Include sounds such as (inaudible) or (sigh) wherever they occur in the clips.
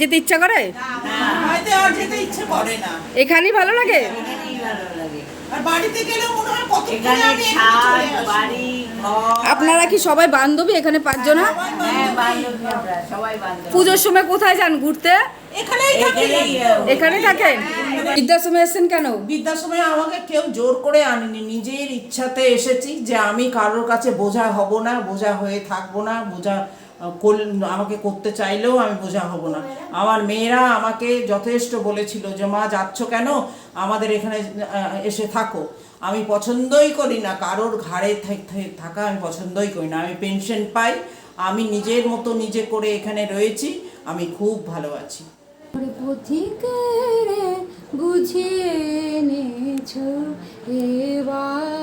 যেতে ইচ্ছা করে? এখানেই ভালো লাগে? আপনারা কি সবাই বান্ধবী? এখানে পাঁচজনা? পুজোর সময় কোথায় যান ঘুরতে? এখানে থাকেন? বৃদ্ধাশ্রমে এসেছেন কেন? বৃদ্ধাশ্রমে আমাকে কেউ জোর করে আনেনি। নিজের ইচ্ছাতে এসেছি যে আমি কারোর কাছে বোঝা হব না, বোঝা হয়ে থাকব না, বোঝা আমাকে করতে চাইলেও আমি বোঝা হব না। আমার মেয়েরা আমাকে যথেষ্ট বলেছিল যে, মা, যাচ্ছ কেন? আমাদের এখানে এসে থাকো। আমি পছন্দই করি না। কারোর ঘাড়ে থাক- আমি পছন্দই করি না। আমি পেনশন পাই। আমি নিজের মতো নিজে করে এখানে রয়েছি। আমি খুব ভালো আছি। বুঝিয়ে এনেছ, এবার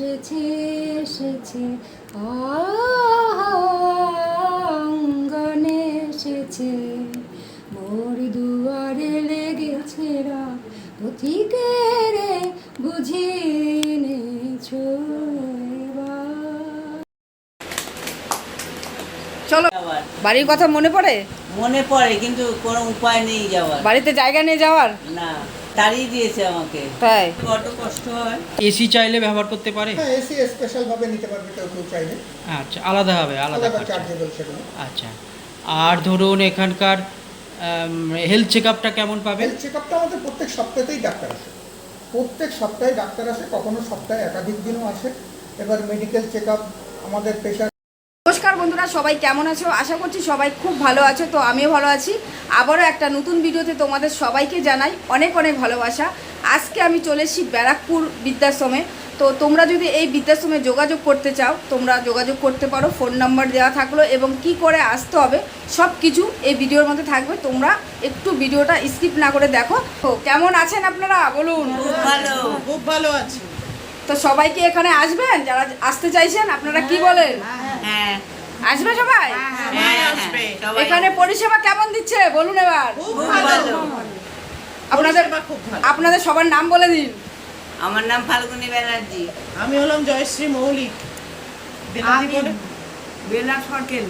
এসেছে এসেছে। আঙ্গনে এসেছে। মোর দুয়ারে লেগেছে রা পথিকেরে বুঝিয়ে এনেছ চলো বাড়ির কথা মনে পড়ে? মনে পড়ে কিন্তু কোনো উপায় নেই যাওয়ার। বাড়িতে জায়গা নিয়ে যাওয়ার? না। তাড়িয়ে দিয়েছে আমাকে। তাই? বড্ড কষ্ট হয়। এসি চাইলে ব্যবহার করতে পারে? হ্যাঁ এসি স্পেশাল ভাবে নিতে পারবে কেউ কেউ চাইলে। আচ্ছা আলাদা হবে আলাদা চার্জেবল সেগুলো। আচ্ছা। আর ধরুন এখানকার হেলথ চেক আপটা কেমন পাবে? হেলথ চেক আপটা আমাদের প্রত্যেক সপ্তাহতেই ডাক্তার আসে। প্রত্যেক সপ্তাহে ডাক্তার আসে কখনো সপ্তাহে একাধিক দিনও আসে। এবার মেডিকেল চেক আপ আমাদের পেশার নমস্কার বন্ধুরা সবাই কেমন আছো? আশা করছি সবাই খুব ভালো আছো তো আমিও ভালো আছি। আবারও একটা নতুন ভিডিওতে তোমাদের সবাইকে জানাই অনেক অনেক ভালোবাসা। আজকে আমি চলে এসেছি ব্যারাকপুর বৃদ্ধাশ্রমে। তো তোমরা যদি এই বৃদ্ধাশ্রমে যোগাযোগ করতে চাও তোমরা যোগাযোগ করতে পারো ফোন নাম্বার দেওয়া থাকল এবং কি করে আসতে হবে সব কিছু এই ভিডিওর মধ্যে থাকবে। তোমরা একটু ভিডিওটা স্কিপ না করে দেখো। তো কেমন আছেন আপনারা? বলুন। খুব ভালো। খুব ভালো আছি। তো সবাই কি এখানে আসবেন? যারা আসতে চাইছেন আপনারা কি বলেন? হ্যাঁ। আসবে সবাই? হ্যাঁ আসবে। এখানে পরিষেবা কেমন দিচ্ছে? বলুন এবার। আপনাদের পরিষেবা খুব ভালো। আপনাদের সবার নাম বলে দিন। আমার নাম ফাল্গুনি ব্যানার্জি। আমি হলাম জয়শ্রী মৌলিক। বেলা? সরকেল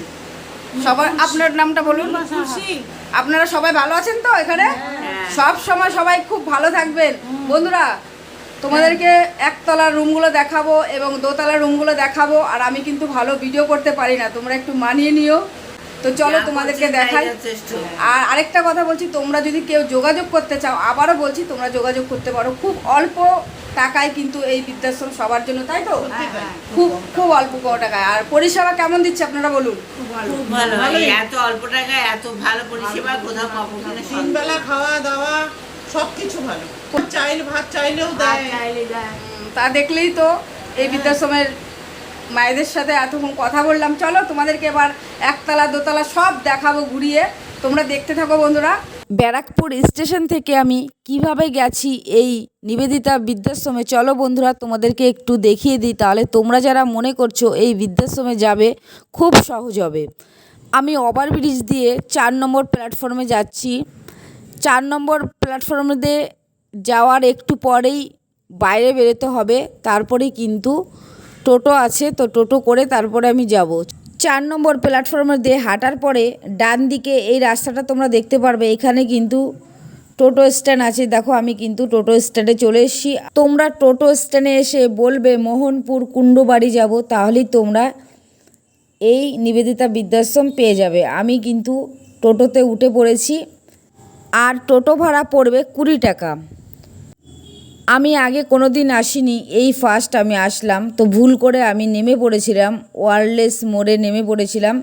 সবার আপনার নামটা বলুন। আপনারা সবাই ভালো আছেন তো এখানে? হ্যাঁ। সব সময় সবাই খুব ভালো থাকবেন। বন্ধুরা তোমাদেরকে একতলার রুমগুলো দেখাবো এবং দোতলার রুমগুলো দেখাবো আর আমি কিন্তু ভালো ভিডিও করতে পারি না। তোমরা একটু মানিয়ে নিও। তো চলো তোমাদেরকে দেখাই। আর আরেকটা কথা বলছি তোমরা যদি কেউ যোগাযোগ করতে চাও আবারও বলছি তোমরা যোগাযোগ করতে পারো। খুব অল্প টাকায় কিন্তু এই বৃদ্ধাশ্রম সবার জন্য তাই তো? খুব খুব অল্প। ক টাকায়। আর পরিষেবা কেমন দিচ্ছে আপনারা বলুন? খুব ভালো। এত অল্প টাকায় এত ভালো পরিষেবা কোথাও পাবো তিন বেলা খাওয়া দাওয়া সব কিছু ভালো। চাইলে ভাত চাইলেও দেয়। তা দেখলেই তো এই বৃদ্ধাশ্রমের মায়েদের সাথে এতক্ষণ কথা বললাম। চলো তোমাদেরকে এবার একতলা দোতলা সব দেখাবো ঘুরিয়ে। তোমরা দেখতে থাকো বন্ধুরা। ব্যারাকপুর স্টেশন থেকে আমি কীভাবে গেছি এই নিবেদিতা বৃদ্ধাশ্রমে? চলো বন্ধুরা তোমাদেরকে একটু দেখিয়ে দিই। তাহলে তোমরা যারা মনে করছ এই বৃদ্ধাশ্রমে যাবে খুব সহজ হবে। আমি ওভারব্রিজ দিয়ে চার নম্বর প্ল্যাটফর্মে যাচ্ছি। চার নম্বর প্ল্যাটফর্মে দিয়ে যাওয়ার একটু পরেই বাইরে বেরোতে হবে তারপরেই কিন্তু টোটো আছে, তো টোটো করে তারপরে আমি যাব। চার নম্বর প্ল্যাটফর্মে দিয়ে হাঁটার পরে ডান দিকে এই রাস্তাটা তোমরা দেখতে পারবে, এখানে কিন্তু টোটো স্ট্যান্ড আছে। দেখো, আমি কিন্তু টোটো স্ট্যান্ডে চলে এসেছি। তোমরা টোটো স্ট্যান্ডে এসে বলবে, মোহনপুর কুণ্ডবাড়ি যাব। তাহলেই তোমরা এই নিবেদিতা বৃদ্ধাশ্রম পেয়ে যাবে। আমি কিন্তু টোটোতে উঠে পড়েছি। আর টোটো ভাড়া পড়বে কুড়ি টাকা। আমি আগে কোনো দিন আসিনি, এই ফার্স্ট আমি আসলাম। তো ভুল করে আমি নেমে পড়েছিলাম, ওয়ারলেস মোড়ে নেমে পড়েছিলাম।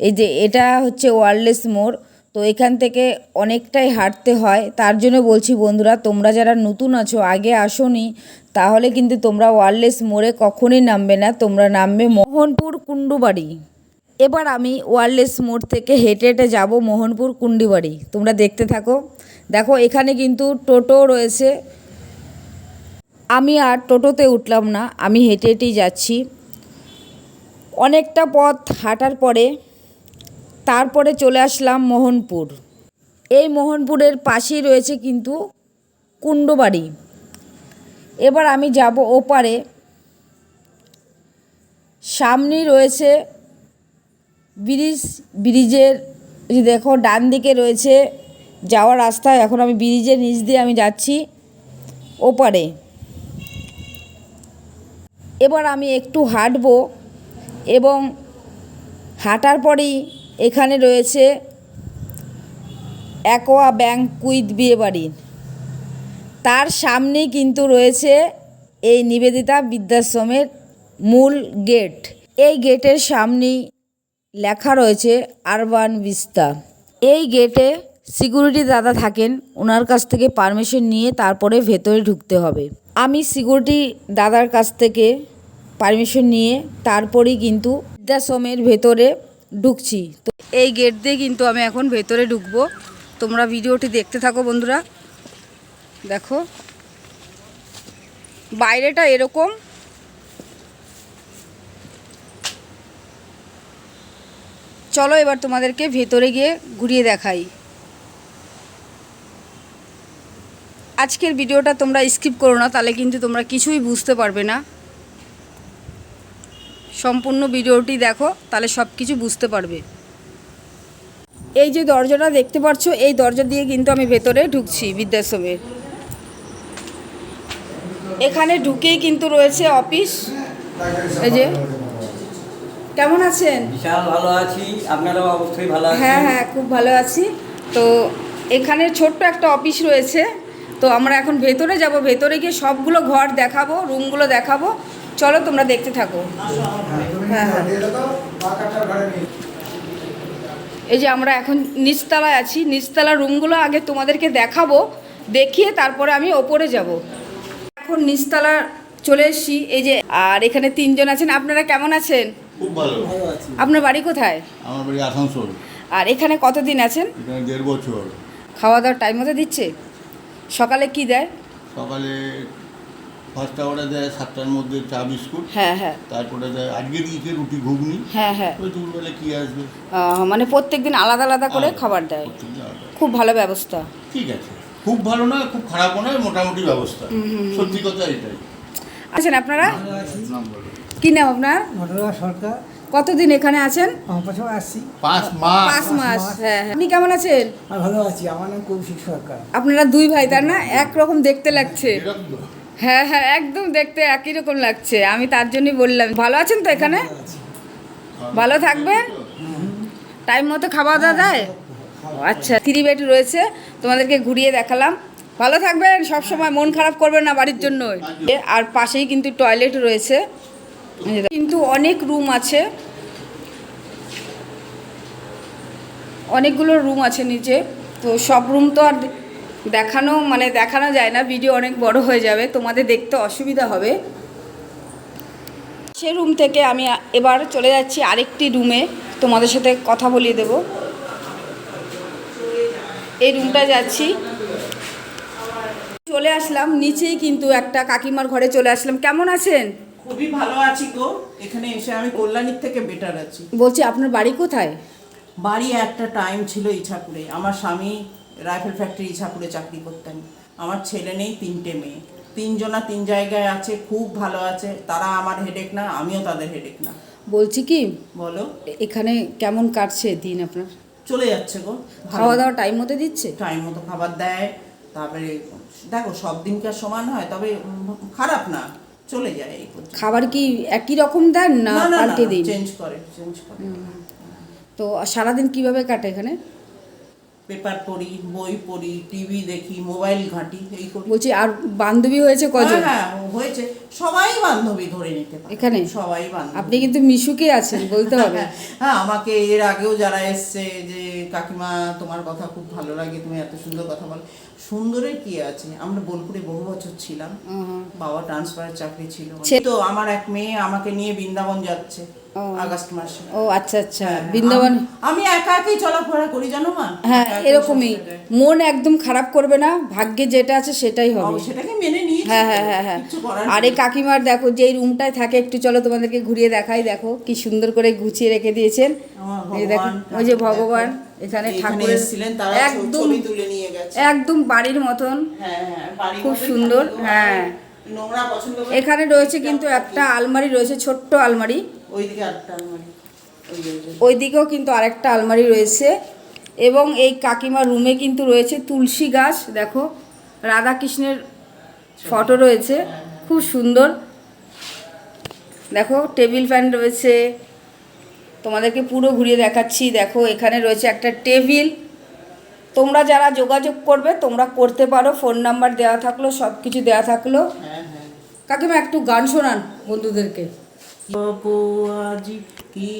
এই যে এটা হচ্ছে ওয়ারলেস মোড়, তো এখান থেকে অনেকটাই হাঁটতে হয়। তার জন্য বলছি, বন্ধুরা, তোমরা যারা নতুন আছো, আগে আসোনি, তাহলে কিন্তু তোমরা ওয়ারলেস মোড়ে কখনই নামবে না, তোমরা নামবে মোহনপুর কুণ্ডুবাড়ি। এবার আমি ওয়ারলেস মোড় থেকে হেঁটে হেঁটে যাব মোহনপুর কুন্ডিবাড়ি তোমরা দেখতে থাকো। দেখো, এখানে কিন্তু টোটো রয়েছে। আমি আর টোটোতে উঠলাম না, আমি হেঁটে হেঁটেই যাচ্ছি। অনেকটা পথ হাঁটার পরে তারপরে চলে আসলাম মোহনপুর। এই মোহনপুরের পাশেই রয়েছে কিন্তু কুণ্ডবাড়ি। এবার আমি যাব ওপারে। সামনেই রয়েছে ব্রিজ, ব্রিজের দেখো, ডান দিকে রয়েছে যাওয়ার রাস্তা। এখন আমি ব্রিজের নিচ দিয়ে আমি যাচ্ছি ওপারে। এবার আমি একটু হাঁটবো এবং হাঁটার পরেই এখানে রয়েছে অ্যাকোয়া ব্যাংক কুইথ বিয়েবাড়ি তার সামনেই কিন্তু রয়েছে এই নিবেদিতা বৃদ্ধাশ্রমের মূল গেট। এই গেটের সামনেই লেখা রয়েছে আরবান বিস্তা এই গেটে সিকিউরিটি দাদা থাকেন ওনার কাছ থেকে পারমিশন নিয়ে তারপরে ভেতরে ঢুকতে হবে। আমি সিকিউরিটি দাদার কাছ থেকে পারমিশন নিয়ে তারপরেই কিন্তু বৃদ্ধাশ্রমের ভেতরে ঢুকছি। তো এই গেট দিয়ে কিন্তু আমি এখন ভেতরে ঢুকবো। তোমরা ভিডিওটি দেখতে থাকো বন্ধুরা। দেখো। বাইরেটা এরকম। চলো এবার তোমাদেরকে ভেতরে গিয়ে ঘুরিয়ে দেখাই। আজকের ভিডিওটা তোমরা স্কিপ করো না তাহলে কিন্তু তোমরা কিছুই বুঝতে পারবে না। সম্পূর্ণ ভিডিওটি দেখো তাহলে সব কিছু বুঝতে পারবে। এই যে দরজাটা দেখতে পাচ্ছ এই দরজা দিয়ে কিন্তু আমি ভেতরে ঢুকছি বৃদ্ধাশ্রমের এখানে ঢুকেই কিন্তু রয়েছে অফিস। এই যে কেমন আছেন? বিশাল ভালো আছি আপনারাও অবশ্যই ভালো আছেন? হ্যাঁ হ্যাঁ খুব ভালো আছি। তো এখানে ছোট্ট একটা অফিস রয়েছে। তো আমরা এখন ভেতরে যাব ভেতরে গিয়ে সবগুলো ঘর দেখাবো রুমগুলো দেখাবো। চলো তোমরা দেখতে থাকো। হ্যাঁ হ্যাঁ। এই যে আমরা এখন নিচতলায় আছি নিচতলা রুমগুলো আগে তোমাদেরকে দেখাবো দেখিয়ে তারপরে আমি ওপরে যাব। এখন নিচতলা চলে এসেছি এই যে আর এখানে তিনজন আছেন। আপনারা কেমন আছেন? খুব ভালো। আপনার বাড়ি কোথায়? আমার বাড়ি আসানসোল। আর এখানে কতদিন আছেন? এখানে দেড় বছর। খাওয়া দাওয়ার টাইম মতো দিচ্ছে? সকালে কি দেয়? সকালে ফার্স্ট আওয়ারে দেয় সাতটার মধ্যে চা বিস্কুট। হ্যাঁ হ্যাঁ। তারপরে দেয় আজকে দিয়েছে রুটি ঘুগনি। হ্যাঁ হ্যাঁ। ওই দুপুরবেলা কি আসবে? মানে প্রত্যেক দিন আলাদা আলাদা করে খাবার দেয়। খুব ভালো ব্যবস্থা। ঠিক আছে। খুব ভালো নয় খুব খারাপও নয় মোটামুটি ব্যবস্থা। সত্যি কথা এটাই। আছেন আপনারা? কি নাম আপনার? ঘটনা সরকার। কতদিন এখানে আছেন? আসছি। পাঁচ মাস। পাঁচ মাস হ্যাঁ হ্যাঁ। আপনি কেমন আছেন? ভালো আছি। আমার নাম কৌশিক সরকার। আপনারা দুই ভাই তার না? একরকম দেখতে লাগছে। হ্যাঁ হ্যাঁ একদম দেখতে একই রকম লাগছে। আমি তার জন্যই বললাম। ভালো আছেন তো এখানে? ভালো থাকবেন? টাইম মতো খাওয়া দাওয়া দেয় আচ্ছা থ্রি বেড রয়েছে। তোমাদেরকে ঘুরিয়ে দেখালাম। ভালো থাকবেন। সব সময় মন খারাপ করবেন না বাড়ির জন্য আর পাশেই কিন্তু টয়লেট রয়েছে। কিন্তু অনেক রুম আছে। অনেকগুলো রুম আছে নিচে। তো সব রুম তো আর দেখানো মানে দেখানো যায় না ভিডিও অনেক বড় হয়ে যাবে, তোমাদের দেখতে অসুবিধা হবে। সে রুম থেকে আমি এবার চলে যাচ্ছি আরেকটি রুমে তোমাদের সাথে কথা বলিয়ে দেব। এই রুমটা যাচ্ছি। চলে আসলাম, নিচেই কিন্তু একটা কাকিমার ঘরে চলে আসলাম। কেমন আছেন? খুবই ভালো আছি গো। এখানে এসে আমি কল্যাণীর থেকে বেটার আছি। বলছি আপনার বাড়ি কোথায়? বাড়ি একটা টাইম ছিল ইছাপুরে। আমার স্বামী রাইফেল ফ্যাক্টরি ইছাপুরে চাকরি করতেন। আমার ছেলে নেই তিনটে মেয়ে। তিনজনা তিন জায়গায় আছে খুব ভালো আছে। তারা আমার হেডেক না আমিও তাদের হেডেক না। বলছি কি বলো। এখানে কেমন কাটছে দিন আপনার? চলে যাচ্ছে গো। খাওয়া দাওয়া টাইম মতো দিচ্ছে? টাইম মতো খাবার দেয়। তারপরে দেখো সব দিন কি আর সমান হয় তবে খারাপ না। চলে যায় এই পর্যন্ত। খাবার কি একই রকম দেন না পাল্টে দিন? চেঞ্জ করে চেঞ্জ করে। তো সারাদিন কীভাবে কাটে এখানে? পেপার পড়ি বই পড়ি টিভি দেখি মোবাইল ঘাঁটি এই করি। বলছি আর বান্ধবী হয়েছে কজন? হ্যাঁ, হ্যাঁ হয়েছে। সবাই বান্ধবী ধরে নিতে পারে। এখানে? সবাই বান্ধবী। আপনি কিন্তু মিশুকে আছেন বলতে হবে। (laughs) হ্যাঁ আমাকে এর আগেও যারা এসছে যে কাকিমা তোমার কথা খুব ভালো লাগে তুমি এত সুন্দর কথা বলো। সুন্দরের কি আছে? আমরা বোলপুরে বহু বছর ছিলাম। বাবা ট্রান্সফারের চাকরি ছিল। তো আমার এক মেয়ে আমাকে নিয়ে বৃন্দাবন যাচ্ছে আগস্ট মাসে। ও আচ্ছা আচ্ছা। হ্যাঁ, বৃন্দাবন আমি- একা একাই চলাফেরা করি জানো মা? হ্যাঁ এরকমই। মন একদম খারাপ করবে না ভাগ্যে যেটা আছে সেটাই হবে। সেটাকে মেনে নিয়েছি। হ্যাঁ হ্যাঁ হ্যাঁ হ্যাঁ। আর। কাকিমার দেখো যেই রুমটায় থাকে একটু চলো তোমাদেরকে ঘুরিয়ে দেখাই দেখো কি সুন্দর করে গুছিয়ে রেখে দিয়েছেন। এই দেখো ওই যে ভগবান। এখানে ঠাকুর এসেছিলেন তারা একদম তুলে নিয়ে গেছে। একদম বাড়ির মতন হ্যাঁ হ্যাঁ খুব সুন্দর, হ্যাঁ। নোংরা পছন্দ করে এখানে রয়েছে কিন্তু একটা আলমারি রয়েছে ছোট্ট আলমারি। ওইদিকে আরেকটা আলমারি। ওই যে, ওই যে। ওই দিকেও কিন্তু আরেকটা আলমারি রয়েছে। এবং এই কাকিমার রুমে কিন্তু রয়েছে তুলসী গাছ দেখো রাধাকৃষ্ণের ফটো রয়েছে খুব সুন্দর। দেখো টেবিল ফ্যান রয়েছে তোমাদেরকে পুরো ঘুরিয়ে দেখাচ্ছি। দেখো এখানে রয়েছে একটা টেবিল। তোমরা যারা যোগাযোগ করবে তোমরা করতে পারো। ফোন নাম্বার দেওয়া থাকল সব কিছু দেওয়া থাকল। কাকিমা একটু গান শোনান বন্ধুদেরকে। আজি কি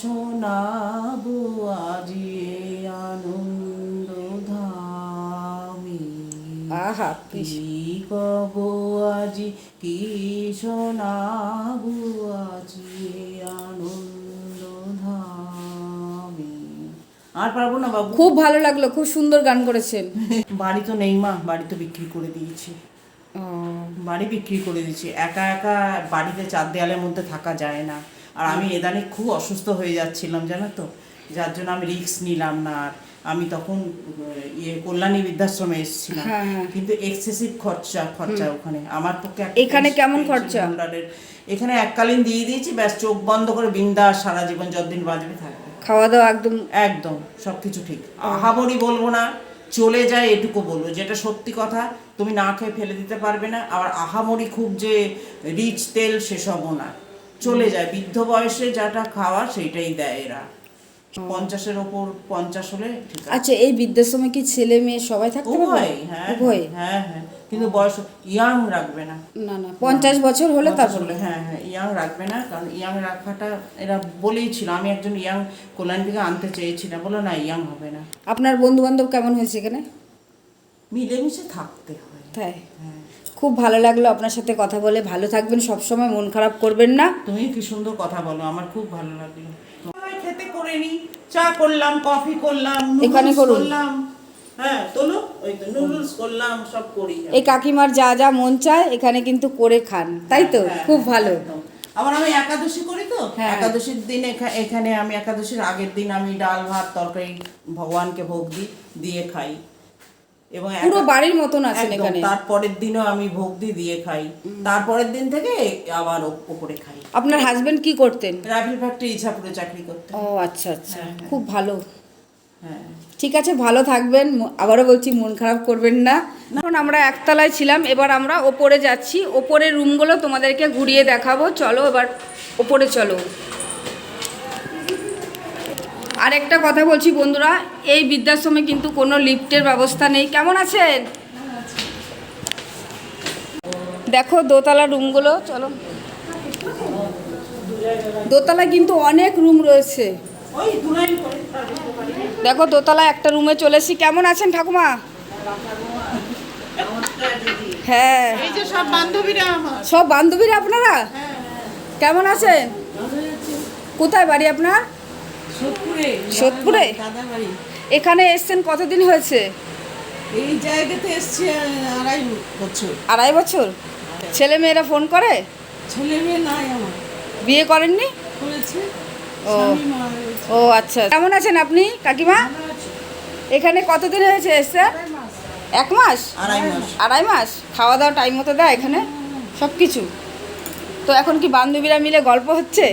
শোনাবো? আজি এ আনন্দ ধামে আহা কি কি কব? আজি কি শোনাবো? আজি আনন্দ ধামে আর পারব না বাবু। খুব ভালো লাগল খুব সুন্দর গান করেছেন। বাড়ি তো নেই মা বাড়ি তো বিক্রি করে দিয়েছি। বাড়ি বিক্রি করে দিয়েছি। একা একা বাড়িতে চার দেয়ালের মধ্যে থাকা যায় না। আর আমি এদানে খুব অসুস্থ হয়ে যাচ্ছিলাম জানো তো? যার জন্য আমি রিস্ক নিলাম না। আর আমি তখন ইয়ে কল্যাণী বৃদ্ধাশ্রমে এসেছিলাম। হ্যাঁ, হ্যাঁ। কিন্তু এক্সেসিভ খরচা খরচা ওখানে। আমার পক্ষে এখানে কেমন খরচা? এখানে এককালীন দিয়ে দিয়েছি ব্যাস চোখ বন্ধ করে বিন্দাস সারা জীবন যতদিন বাঁচবে থাকবে। খাওয়া দাওয়া একদম একদম সবকিছু ঠিক। আহামরি বলব না চলে যায় এটুকু বলব যেটা সত্যি কথা তুমি না খেয়ে ফেলে দিতে পারবে না আবার আহামরি খুব যে রিচ তেল সেসবও না। চলে যায় বৃদ্ধ বয়সে যাটা খাওয়া সেইটাই দেয় এরা। পঞ্চাশের ওপর পঞ্চাশ হলে আচ্ছা এই বৃদ্ধাশ্রমে কি ছেলে মেয়ে সবাই থাকতে পারবে? হ্যাঁ উভয়? হ্যাঁ হ্যাঁ। কিন্তু বয়স ইয়াং রাখবে না। না না পঞ্চাশ বছর হলে তারপর। হ্যাঁ হ্যাঁ ইয়াং রাখবে না কারণ ইয়াং রাখাটা এরা বলেই ছিল আমি একজন ইয়াং কল্যাণ থেকে আনতে চেয়েছিলাম বলো না ইয়াং হবে না। আপনার বন্ধু বান্ধব কেমন হয়েছে এখানে? মিলেমিশে থাকতে হয়। তাই? খুব ভালো লাগল আপনার সাথে কথা বলে ভালো থাকবেন সব সময় মন খারাপ করবেন না। তুমি কি সুন্দর কথা বলো আমার খুব ভালো লাগল। খেতে করে নি চা করলাম কফি করলাম এখানে করলাম। হ্যাঁ তোলো ওই তো নুডলস করলাম সব করি এই কাকিমার যা যা মন চায় এখানে কিন্তু করে খান তাই তো? হ্যাঁ, খুব হ্যাঁ, ভালো। একদম। আবার আমি একাদশী করি তো। একাদশীর দিন এখা- এখানে আমি একাদশীর আগের দিন আমি ডাল ভাত তরকারি ভগবানকে ভোগ দিই দিয়ে খাই। এবং পুরো বাড়ির মতন আছেন এখানে। তারপরের দিনও আমি ভোগ দিই দিয়ে খাই। তারপরের দিন থেকে আবার ওপরে খাই। আপনার হাজবেন্ড কি করতেন? রাফেল ফ্যাক্টরি ইচ্ছাপুরে চাকরি করতে ও আচ্ছা আচ্ছা। খুব ভালো। ঠিক আছে, ভালো থাকবেন। আবারও বলছি, মন খারাপ করবেন না। এখন আমরা একতলায় ছিলাম, এবার আমরা ওপরে যাচ্ছি। ওপরের রুমগুলো তোমাদেরকে ঘুরিয়ে দেখাবো। চলো এবার ওপরে চলো। আর একটা কথা বলছি বন্ধুরা, এই বৃদ্ধাশ্রমে কিন্তু কোনো লিফটের ব্যবস্থা নেই। কেমন আছেন? দেখো, দোতলা রুমগুলো, চলো। দোতলায় কিন্তু অনেক রুম রয়েছে। দেখো দোতলায় একটা রুমে চলে এসেছি। কেমন আছেন ঠাকুমা? হ্যাঁ। সব বান্ধবীরা আমার। সব বান্ধবীরা আপনারা? কেমন আছেন? কোথায় বাড়ি আপনার? সোদপুরে। সোদপুরে? দাদা বাড়ি এখানে এসছেন কতদিন হয়েছে? এই জায়গাতে এসছি আড়াই বছর। আড়াই বছর? ছেলে মেয়েরা ফোন করে? ছেলে মেয়ে নাই আমার। বিয়ে করেননি? করেছে। ও ও আচ্ছা। কেমন আছেন আপনি কাকিমা? এখানে কতদিন হয়েছে এসছে? এক মাস? আড়াই মাস। খাওয়া দাওয়া টাইম মতো দেয় এখানে? সব কিছু তো এখন কি বান্ধবীরা মিলে গল্প হচ্ছে?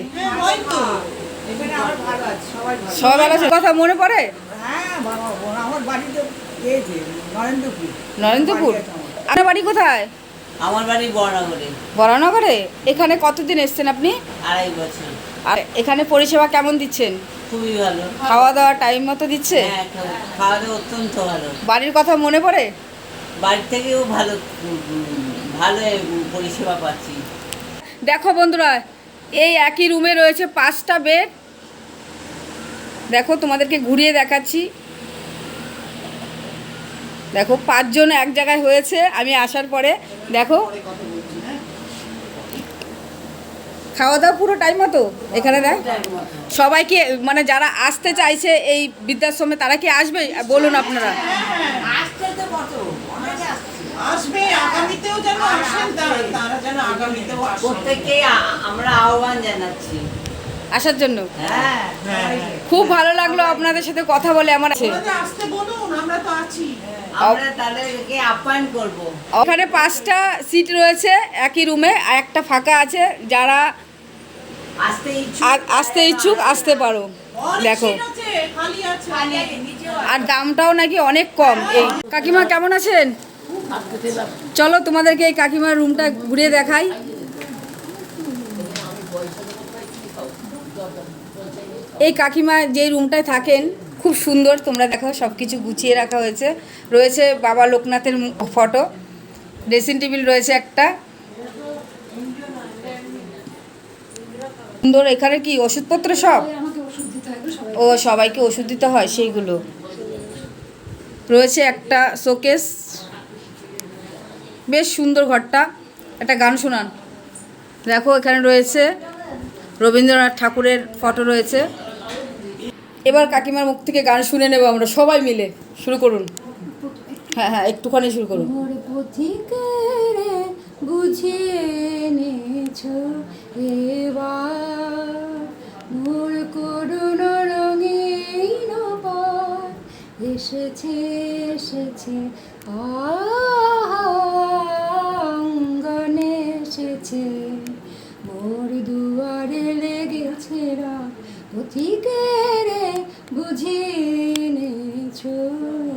সবাই ভালো আছে। কথা মনে পড়ে? নরেন্দ্রপুর। আপনার বাড়ি কোথায়? আমার বাড়ি বরাবরে বরানগরে এখানে কতদিন এসছেন আপনি? আড়াই বছর। আর এখানে পরিষেবা কেমন দিচ্ছেন? খুবই ভালো। খাওয়া দাওয়া টাইম মতো দিচ্ছে? হ্যাঁ খাওয়া- খাওয়া দাওয়া অত্যন্ত ভালো। বাড়ির কথা মনে পড়ে? বাড়ি থেকেও ভালো ভালো পরিষেবা পাচ্ছি। দেখো বন্ধুরা এই একই রুমে রয়েছে পাঁচটা বেড দেখো তোমাদেরকে ঘুরিয়ে দেখাচ্ছি। দেখো পাঁচজন এক জায়গায় হয়েছে আমি আসার পরে। দেখো খাওয়া দাওয়া পুরো টাইম মতো? এখানে দেয় সবাইকে মানে যারা আসতে চাইছে এই বৃদ্ধাশ্রমে তারা কি আসবে? বলুন আপনারা। আসবে আগামীতেও যেন আসেন তারা- তারা যেন আগামীতেও প্রত্যেককে আমরা আহ্বান জানাচ্ছি। আসার জন্য? হ্যাঁ হ্যাঁ। খুব ভালো লাগল আপনাদের সাথে কথা বলে আমার ওনাদের আসতে বলুন আমরা তো আছি। আমরা তাদেরকে আপ্যায়ন করব। ওখানে পাঁচটা সিট রয়েছে একই রুমে আর একটা ফাঁকা আছে। যারা আর আসতে ইচ্ছুক আসতে পারো। দেখো। আর দামটাও নাকি অনেক কম। এই কাকিমা কেমন আছেন? চলো তোমাদেরকে এই কাকিমার রুমটা ঘুরে দেখাই। এই কাকিমা যেই রুমটায় থাকেন খুব সুন্দর। তোমরা দেখো সব কিছু গুছিয়ে রাখা হয়েছে। রয়েছে বাবা লোকনাথের ফটো। ড্রেসিং টেবিল রয়েছে একটা। সুন্দর এখানে কি ওষুধপত্র সব? ও সবাইকে ওষুধ দিতে হয় সেইগুলো। রয়েছে একটা শোকেস। বেশ সুন্দর ঘরটা। একটা গান শোনান। দেখো এখানে রয়েছে রবীন্দ্রনাথ ঠাকুরের ফটো রয়েছে। এবার কাকিমার মুখ থেকে গান শুনে নেব আমরা সবাই মিলে। শুরু করুন। হ্যাঁ হ্যাঁ একটুখানি শুরু করুন। বুঝিয়ে এনেছ এবার। মোর করুণ রঙিন এসেছে এসেছে আঙ্গনে এসেছে। মোর দুয়ারে লেগেছে রা পথিকেরে বুঝিয়ে এনেছ এবার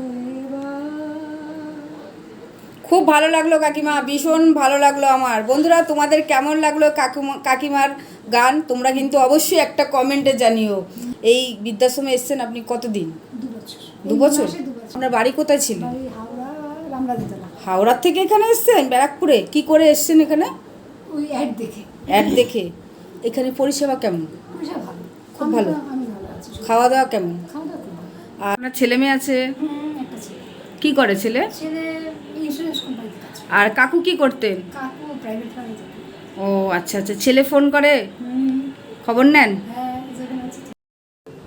খুব ভালো লাগল কাকিমা ভীষণ ভালো লাগল আমার। বন্ধুরা তোমাদের কেমন লাগল কাকিমা কাকিমার গান? তোমরা কিন্তু অবশ্যই একটা কমেন্টে জানিও। এই বৃদ্ধাশ্রমে এসছেন আপনি কতদিন? দু বছর? আপনার বাড়ি কোথায় ছিল? হাওড়া হাওড়ার থেকে এখানে এসছেন? ব্যারাকপুরে? কি করে এসছেন এখানে? ওই অ্যাড দেখে। অ্যাড দেখে। এখানে পরিষেবা কেমন? খুব ভালো। খাওয়া দাওয়া কেমন? আর আপনার ছেলে মেয়ে আছে? কি করে ছেলে? ছেলে আর কাকু কি করতেন? কাকু প্রাইভেট ফার্মে ও আচ্ছা আচ্ছা ছেলে ফোন করে? খবর নেন? হ্যাঁ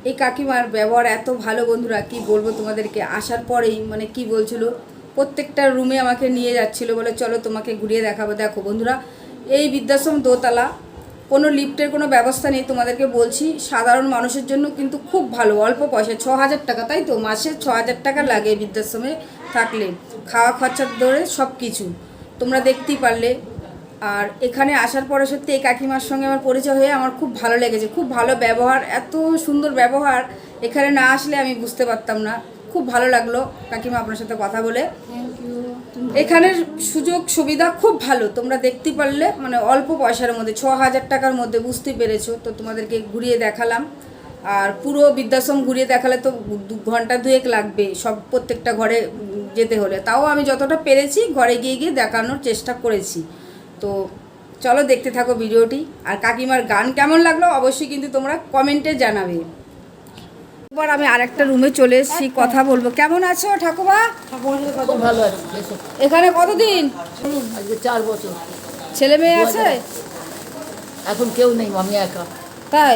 এই কাকিমার ব্যবহার এত ভালো বন্ধুরা কি বলব তোমাদেরকে? আসার পরেই মানে কি বলছিল? প্রত্যেকটা রুমে আমাকে নিয়ে যাচ্ছিল বলে চলো তোমাকে ঘুরিয়ে দেখাবো। দেখো বন্ধুরা এই বৃদ্ধাশ্রম দোতলা কোনো লিফটের কোনো ব্যবস্থা নেই তোমাদেরকে বলছি। সাধারণ মানুষের জন্য কিন্তু খুব ভালো অল্প পয়সা ছ হাজার টাকা তাই তো? মাসে ছ হাজার টাকা লাগে বৃদ্ধাশ্রমে। থাকলে খাওয়া খরচা ধরে সব কিছু তোমরা দেখতেই পারলে। আর এখানে আসার পরে সত্যি এই কাকিমার সঙ্গে আমার পরিচয় হয়ে আমার খুব ভালো লেগেছে। খুব ভালো ব্যবহার এত সুন্দর ব্যবহার। এখানে না আসলে আমি বুঝতে পারতাম না। খুব ভালো লাগল কাকিমা আপনার সাথে কথা বলে। এখানের সুযোগ সুবিধা খুব ভালো। তোমরা দেখতে পারলে মানে অল্প পয়সার মধ্যে ছ হাজার টাকার মধ্যে বুঝতে পেরেছ। তো তোমাদেরকে ঘুরিয়ে দেখালাম। আর পুরো বৃদ্ধাশ্রম ঘুরিয়ে দেখালে তো দু ঘণ্টা দুয়েক লাগবে। সব প্রত্যেকটা ঘরে যেতে হলে। তাও আমি যতটা পেরেছি ঘরে গিয়ে গিয়ে দেখানোর চেষ্টা করেছি। তো চলো দেখতে থাকো ভিডিওটি। আর কাকিমার গান কেমন লাগল অবশ্যই কিন্তু তোমরা কমেন্টে জানাবে। এবার আমি আরেকটা রুমে চলে এসেছি কথা বলব। কেমন আছো ঠাকুমা? ভালো আছে এখানে কতদিন? চার বছর। ছেলে মেয়ে আছে? এখন কেউ নেই আমি একা। তাই?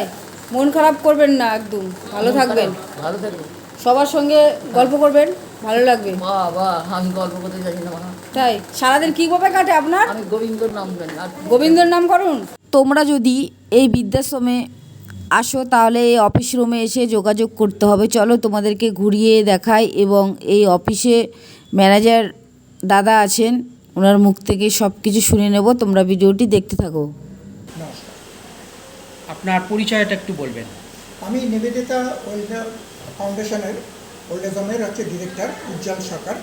মন খারাপ করবেন না একদম। ভালো থাকবেন। ভালো থাকব। সবার সঙ্গে গল্প করবেন। ভালো লাগবে। বাহ বাহ আমি গল্প করতে না তাই সারাদিন কি গোপে কাটে আপনার? আমি গোবিন্দর নাম জানি আর গোবিন্দর নাম করুন। তোমরা যদি এই বৃদ্ধাশ্রমে আসো তাহলে এই অফিস রুমে এসে যোগাযোগ করতে হবে। চলো তোমাদেরকে ঘুরিয়ে দেখাই এবং এই অফিসে ম্যানেজার দাদা আছেন ওনার মুখ থেকে সব কিছু শুনে নেব। তোমরা ভিডিওটি দেখতে থাকো। আপনার পরিচয়টা একটু বলবেন। আমি নিবেদিতা ওল্ড ফাউন্ডেশনের ওল্ড এজ হোমের হচ্ছে ডিরেক্টর উজ্জ্বল সরকার।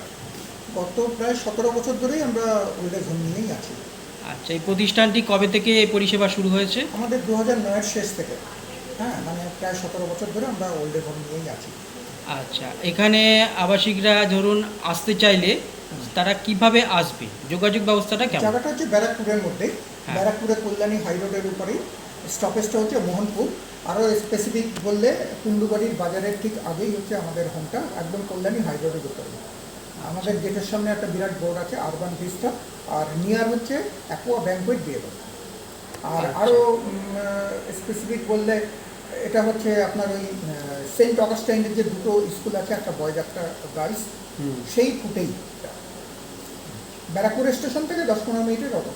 গত প্রায় সতেরো বছর ধরেই আমরা ওল্ড এজ হোম নিয়েই আছি। আচ্ছা এই প্রতিষ্ঠানটি কবে থেকে এই পরিষেবা শুরু হয়েছে? আমাদের দু হাজার নয়ের শেষ থেকে। হ্যাঁ মানে প্রায় সতেরো বছর ধরে আমরা ওল্ড এজ হোম নিয়েই আছি। আচ্ছা এখানে আবাসিকরা ধরুন আসতে চাইলে তারা কীভাবে আসবে? যোগাযোগ ব্যবস্থাটা কেমন? জায়গাটা হচ্ছে ব্যারাকপুরের মধ্যে হ্যাঁ। ব্যারাকপুরে কল্যাণী হাই রোডের উপরেই। স্টপেজটা হচ্ছে মোহনপুর। আরও স্পেসিফিক বললে কুন্ডুবাড়ির বাজারের ঠিক আগেই হচ্ছে আমাদের হোমটা একদম কল্যাণী হাই রোডের উপরে। আমাদের গেটের সামনে একটা বিরাট বোর্ড আছে আরবান ভিস্টা আর নিয়ার হচ্ছে অ্যাকোয়া ব্যাঙ্কুয়েট দিয়ে আর আচ্ছা। আরও স্পেসিফিক বললে এটা হচ্ছে আপনার ওই সেন্ট অগাস্টাইনের যে দুটো স্কুল আছে একটা বয়েজ একটা গার্লস সেই ফুটেই ব্যারাকপুর স্টেশন থেকে দশ পনেরো মিনিটের অটো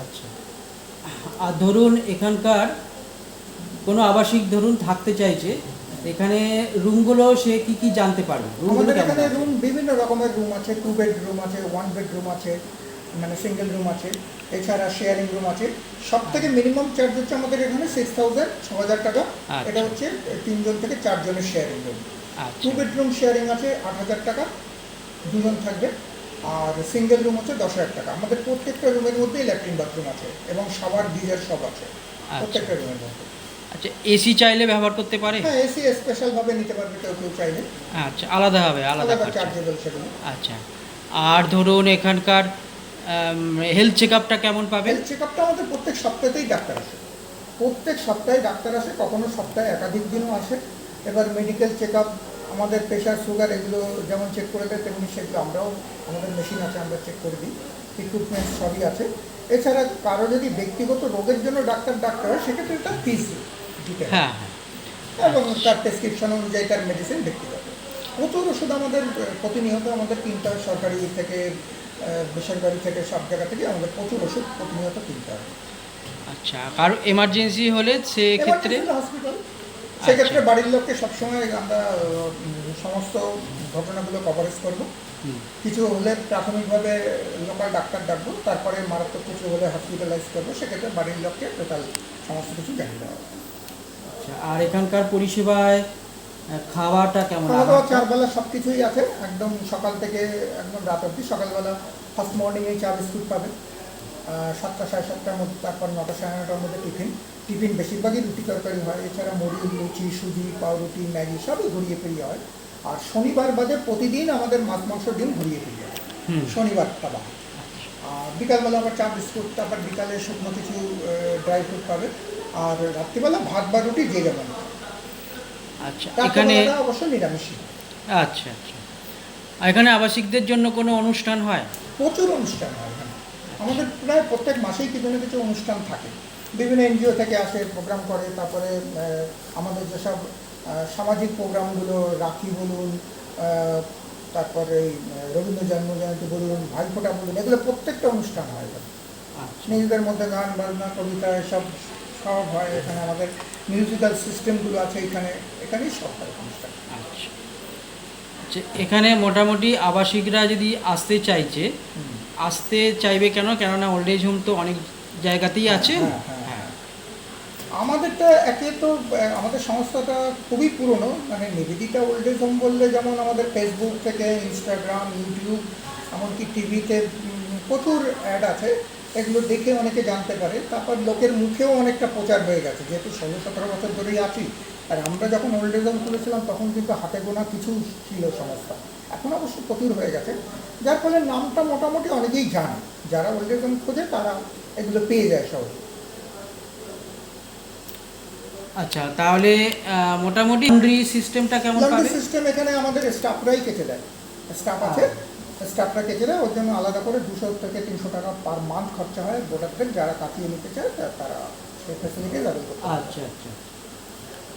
আচ্ছা। আর ধরুন এখানকার কোনো আবাসিক ধরুন থাকতে চাইছে এখানে রুমগুলো সে কি কি জানতে পারবে? আমাদের এখানে রুম বিভিন্ন রকমের রুম আছে টু বেড রুম আছে ওয়ান বেডরুম আছে মানে সিঙ্গেল রুম আছে এছাড়া শেয়ারিং রুম আছে। সব থেকে মিনিমাম চার্জ হচ্ছে আমাদের এখানে সিক্স থাউজেন্ড ছ হাজার টাকা। আচ্ছা। এটা হচ্ছে তিনজন থেকে চারজনের sharing room two bedroom sharing আছে আট হাজার টাকা দুজন থাকবে। আর সিঙ্গেল রুম হচ্ছে দশ হাজার টাকা। আমাদের প্রত্যেকটা রুমের মধ্যেই ল্যাট্রিন বাথরুম আছে এবং সবার গিজার সব আছে। প্রত্যেকটা রুমের মধ্যে। আচ্ছা এসি চাইলে ব্যবহার করতে পারে? হ্যাঁ এসি স্পেশাল ভাবে নিতে পারবে কেউ কেউ চাইলে। আচ্ছা আলাদা হবে আলাদা চার্জেবল সেগুলো। আচ্ছা আর ধরুন এখানকার হেলথ চেক আপটা কেমন পাবেন হেলথ চেক আপটা আমাদের প্রত্যেক সপ্তাহতেই ডাক্তার আসে। প্রত্যেক সপ্তাহে ডাক্তার আসে কখনো সপ্তাহে একাধিক দিনও আসে। এবার মেডিকেল চেক আপ আমাদের প্রেশার সুগার এগুলো যেমন চেক করে দেয় তেমনি সেগুলো আমরাও আমাদের মেশিন আছে আমরা চেক করে দিই। ইকুইপমেন্ট সবই আছে। এছাড়া কারও যদি ব্যক্তিগত রোগের জন্য ডাক্তার ডাক্তার হয় সেক্ষেত্রে তার ফিস দিতে হয়। হ্যাঁ এবং তার প্রেসক্রিপশন অনুযায়ী তার মেডিসিন ব্যক্তিগত প্রচুর ওষুধ আমাদের প্রতিনিয়ত আমাদের তিনটা সরকারি থেকে বেসরকারি থেকে সব জায়গা থেকে আমাদের প্রচুর ওষুধ প্রতিনিয়ত কিনতে হয়। আচ্ছা কারও এমার্জেন্সি হলে সেক্ষেত্রে? হসপিটাল সেক্ষেত্রে বাড়ির লোককে সবসময় আমরা সমস্ত ঘটনাগুলো কভারেজ করব। কিছু হলে প্রাথমিকভাবে লোকাল ডাক্তার ডাকবো তারপরে মারাত্মক কিছু হলে হসপিটালাইজ করব সেক্ষেত্রে বাড়ির লোককে টোটাল সমস্ত কিছু জানিয়ে দেওয়া। আচ্ছা আর এখানকার পরিষেবায় খাওয়াটা কেমন? খাওয়া দাওয়া চারবেলা সব কিছুই আছে একদম সকাল থেকে একদম রাত অবধি। সকালবেলা ফার্স্ট মর্নিংয়ে চা বিস্কুট পাবে। সাতটা সাড়ে সাতটার মধ্যে তারপর নটা সাড়ে নটার মধ্যে টিফিন। টিফিন বেশিরভাগই রুটি তরকারি হয়। এছাড়া মুড়ি লুচি সুজি পাউরুটি ম্যাগি সবই ঘুরিয়ে ফিরিয়ে হয়। আর শনিবার বাদে প্রতিদিন আমাদের মাছ মাংস ডিম ঘুরিয়ে ফিরিয়ে হয়। হুম। শনিবারটা বাদ। আর বিকালবেলা আবার চা বিস্কুট তারপর বিকালে শুকনো কিছু ড্রাই ফ্রুট পাবে। আর রাত্রিবেলা ভাত বা রুটি যে যেমন। আচ্ছা এখানে অবশ্য নিরামিষই আচ্ছা আচ্ছা। এখানে আবাসিকদের জন্য কোনো অনুষ্ঠান হয়? প্রচুর অনুষ্ঠান হয়। আমাদের প্রায় প্রত্যেক মাসেই কিছু না কিছু অনুষ্ঠান থাকে। বিভিন্ন এনজিও থেকে আসে প্রোগ্রাম করে তারপরে আমাদের যেসব সামাজিক প্রোগ্রামগুলো রাখি বলুন তারপরে রবীন্দ্র জন্মজয়ন্তী বলুন ভাইফোঁটা বলুন এগুলো প্রত্যেকটা অনুষ্ঠান হয়। এখানে আচ্ছা। নিজেদের মধ্যে গান বাজনা কবিতা এসব সব হয়। এখানে আমাদের মিউজিক্যাল সিস্টেমগুলো আছে এখানে এখানেই সব হয় অনুষ্ঠান। আচ্ছা। এখানে মোটামুটি আবাসিকরা যদি আসতে চাইছে আসতে চাইবে কেন? কেননা ওল্ড এজ হোম তো অনেক জায়গাতেই আছে। হ্যাঁ, হ্যাঁ, হ্যাঁ। আমাদেরটা একে তো আমাদের সংস্থাটা খুবই পুরনো মানে নিবেদিতা ওল্ড এজ হোম বললে যেমন আমাদের ফেসবুক থেকে ইনস্টাগ্রাম ইউটিউব এমনকি টিভিতে প্রচুর অ্যাড আছে। এগুলো দেখে অনেকে জানতে পারে। তারপর লোকের মুখেও অনেকটা প্রচার হয়ে গেছে। যেহেতু ষোলো সতেরো বছর ধরেই আছি আর আমরা যখন ওল্ড এজ হোম খুলেছিলাম তখন কিন্তু হাতে গোনা কিছু ছিল সংস্থা। এখন অবশ্য প্রচুর হয়ে গেছে। যার ফলে নামটা মোটামুটি অনেকেই জানে। যারা ওল্ড এজ হোম খোঁজে তারা এগুলো পেয়ে যায় সবাই আচ্ছা তাহলে মোটামুটি লন্ড্রি সিস্টেমটা কেমন লন্ড্রি সিস্টেম এখানে আমাদের স্টাফরাই কেটে দেয়। স্টাফ আছে। স্টাফরা কেটে দেয় ওর জন্য আলাদা করে দুশো থেকে তিনশো টাকা পার মান্থ খরচা হয়। ভোটারদের যারা কাটিয়ে নিতে চায় তারা সেই ফ্যাসিলিটি দাবি আচ্ছা আচ্ছা।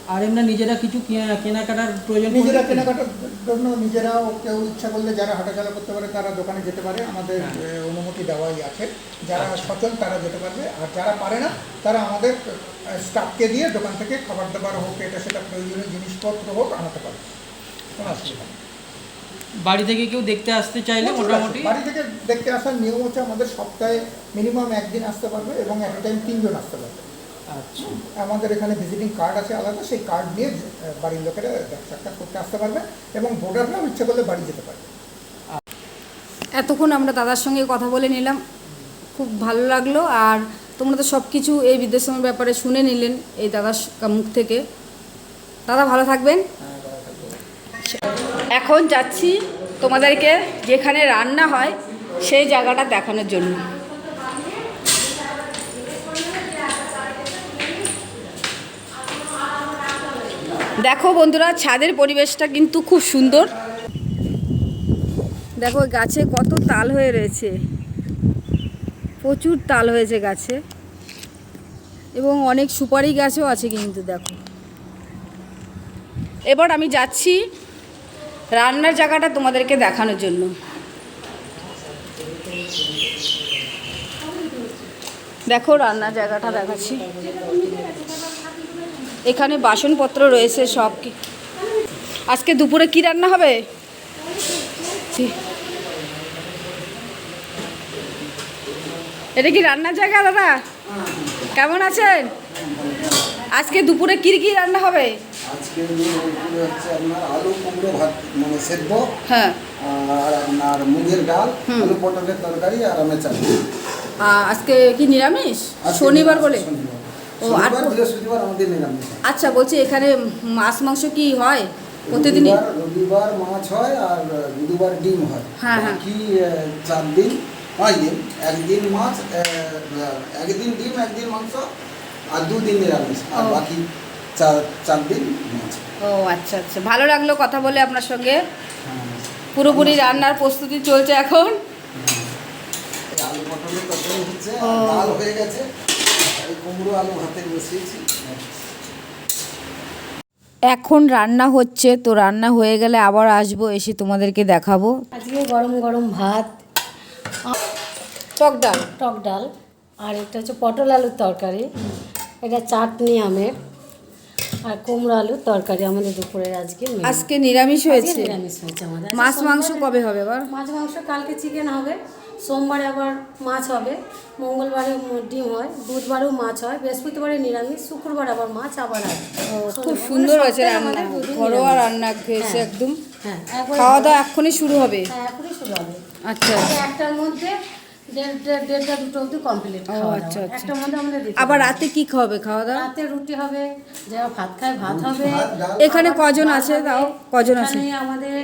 আর এমনি নিজেরা কিছু কেনাকাটার প্রয়োজন নিজেরা কেনাকাটার জন্য নিজেরাও কেউ ইচ্ছা করলে যারা হাঁটাচলা করতে পারে তারা দোকানে যেতে পারে। আমাদের হ্যাঁ। অনুমতি দেওয়াই আছে। যারা আচ্ছা। সচল তারা যেতে পারবে। আর যারা পারে না তারা আমাদের স্টাফকে দিয়ে দোকান থেকে খাবার দাবার হোক এটা সেটা প্রয়োজনীয় জিনিসপত্র হোক আনাতে পারে কোনো অসুবিধা নেই। বাড়ি থেকে কেউ দেখতে আসতে চাইলে মোটামুটি বাড়ি থেকে দেখতে আসার নিয়ম হচ্ছে আমাদের সপ্তাহে মিনিমাম একদিন আসতে পারবে এবং এক টাইম তিনজন আসতে পারবে। আচ্ছা আমাদের এখানে ভিজিটিং কার্ড আছে আলাদা সেই কার্ড নিয়ে বাড়ির লোকেরা সাক্ষাৎ করতে আসতে পারবে এবং ভোটাররাও ইচ্ছে করলে বাড়ি যেতে পারবে। এতক্ষণ আমরা দাদার সঙ্গে কথা বলে নিলাম। খুব ভালো লাগল আর তোমরা তো সব কিছু এই বৃদ্ধাশ্রমের ব্যাপারে শুনে নিলেন এই দাদার মুখ থেকে। দাদা ভালো থাকবেন। এখন যাচ্ছি তোমাদেরকে যেখানে রান্না হয় সেই জায়গাটা দেখানোর জন্য। দেখো বন্ধুরা, ছাদের পরিবেশটা কিন্তু খুব সুন্দর। দেখো গাছে কত তাল হয়ে রয়েছে। প্রচুর তাল হয়েছে গাছে। এবং অনেক সুপারি গাছও আছে কিন্তু, দেখো। এবার আমি যাচ্ছি রান্নার জায়গাটা তোমাদেরকে দেখানোর জন্য। দেখো, রান্নার জায়গাটা দেখাচ্ছি। এখানে বাসনপত্র রয়েছে সব কি আজকে দুপুরে কি রান্না হবে? এটা কি রান্নার জায়গা দাদা? কেমন আছেন? আজকে দুপুরে কি কি রান্না হবে? আজকে দুপুরে হচ্ছে আপনার আলু কুমড়ো ভাত মানে সেদ্ধ। হ্যাঁ। আর আপনার মুগের ডাল আলু পটলের তরকারি আর আমের চাটনি। আজকে কি নিরামিষ? শনিবার বলে। ও, আর বৃহস্পতিবার আমাদের নিরামিষ আচ্ছা বলছি এখানে মাছ মাংস কি হয় প্রতিদিনই? রবিবার মাছ হয় আর বুধবার ডিম হয়। হ্যাঁ, হ্যাঁ। আহ, চার দিন পাঁচ দিন। একদিন মাছ একদিন ডিম একদিন মাংস আর দুদিন নিরামিষ। আর। বাকি চার চার দিন মাছ। ও আচ্ছা আচ্ছা। ভালো লাগল কথা বলে আপনার সঙ্গে। হ্যাঁ। পুরোপুরি রান্নার প্রস্তুতি চলছে এখন। আলু পটলের তরকারি হচ্ছে ও। ডাল হয়ে গেছে। এই কুমড়ো আলু ভাতে বসিয়েছি এখন রান্না হচ্ছে তো রান্না হয়ে গেলে আবার আসব এসে তোমাদেরকে দেখাবো। আজকে গরম গরম ভাত টক ডাল। টক ডাল আর এটা হচ্ছে পটল আলুর তরকারি এটা চাটনি আমের আর কুমড়ো আলুর তরকারি আমাদের দুপুরের আজকে আজকে নিরামিষ হয়েছে। নিরামিষ হয়েছে আমাদের। মাছ মাংস কবে হবে এবার? মাছ মাংস কালকে চিকেন হবে। সোমবারে আবার মাছ হবে। মঙ্গলবারে ডিম হয় বুধবারেও মাছ হয় বৃহস্পতিবারে নিরামিষ শুক্রবার আবার মাছ আবার হয় খুব সুন্দর হয়েছে রান্না। আমাদের ঘরোয়া রান্না খেয়েছে হ্যাঁ। একদম। হ্যাঁ খাওয়া দাওয়া এক্ষুনি শুরু হবে। হ্যাঁ এখনই শুরু হবে। আচ্ছা। একটার মধ্যে দেড় দেড়- দেড়টা দুটো অবধি কমপ্লিট ও, আচ্ছা, আচ্ছা। মধ্যে আমাদের আবার। রাতে কি খাওয়াবে খাওয়া দাওয়া? রাতে রুটি হবে যারা ভাত খায় ভাত হবে। এখানে কজন আছে? তাও কজন আছে? আমাদের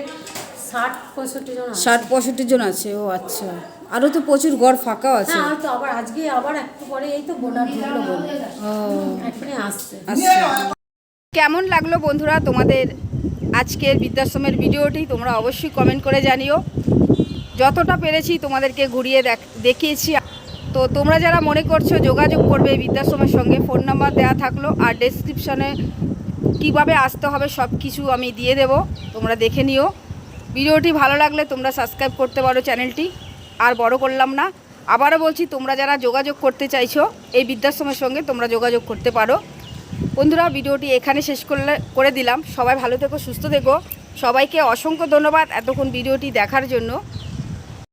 ষাট পঁয়ষট্টি জন ষাট পঁয়ষট্টি জন আছে। ও আচ্ছা। আরও তো প্রচুর ঘর ফাঁকা আছে। হ্যাঁ হয়তো আবার আজকে আবার একটু পরে এই তো বোর্ডার ঢুকলো বলে এখনই আসছে। কেমন লাগল বন্ধুরা তোমাদের আজকের বৃদ্ধাশ্রমের ভিডিওটি? তোমরা অবশ্যই কমেন্ট করে জানিও। যতটা পেরেছি তোমাদেরকে ঘুরিয়ে দেখ দেখিয়েছি। তো তোমরা যারা মনে করছ যোগাযোগ করবে বৃদ্ধাশ্রমের সঙ্গে ফোন নাম্বার দেওয়া থাকল আর ডেসক্রিপশনে কীভাবে আসতে হবে সব কিছু আমি দিয়ে দেব। তোমরা দেখে নিও। ভিডিওটি ভালো লাগলে তোমরা সাবস্ক্রাইব করতে পারো চ্যানেলটি আর বড় করলাম না। আবারও বলছি, তোমরা যারা যোগাযোগ করতে চাইছো, এই বৃদ্ধাশ্রমের সঙ্গে তোমরা যোগাযোগ করতে পারো। বন্ধুরা, ভিডিওটি এখানে শেষ করলে, করে দিলাম। সবাই ভালো থেকো, সুস্থ থেকো। সবাইকে অসংখ্য ধন্যবাদ এতক্ষণ ভিডিওটি দেখার জন্য।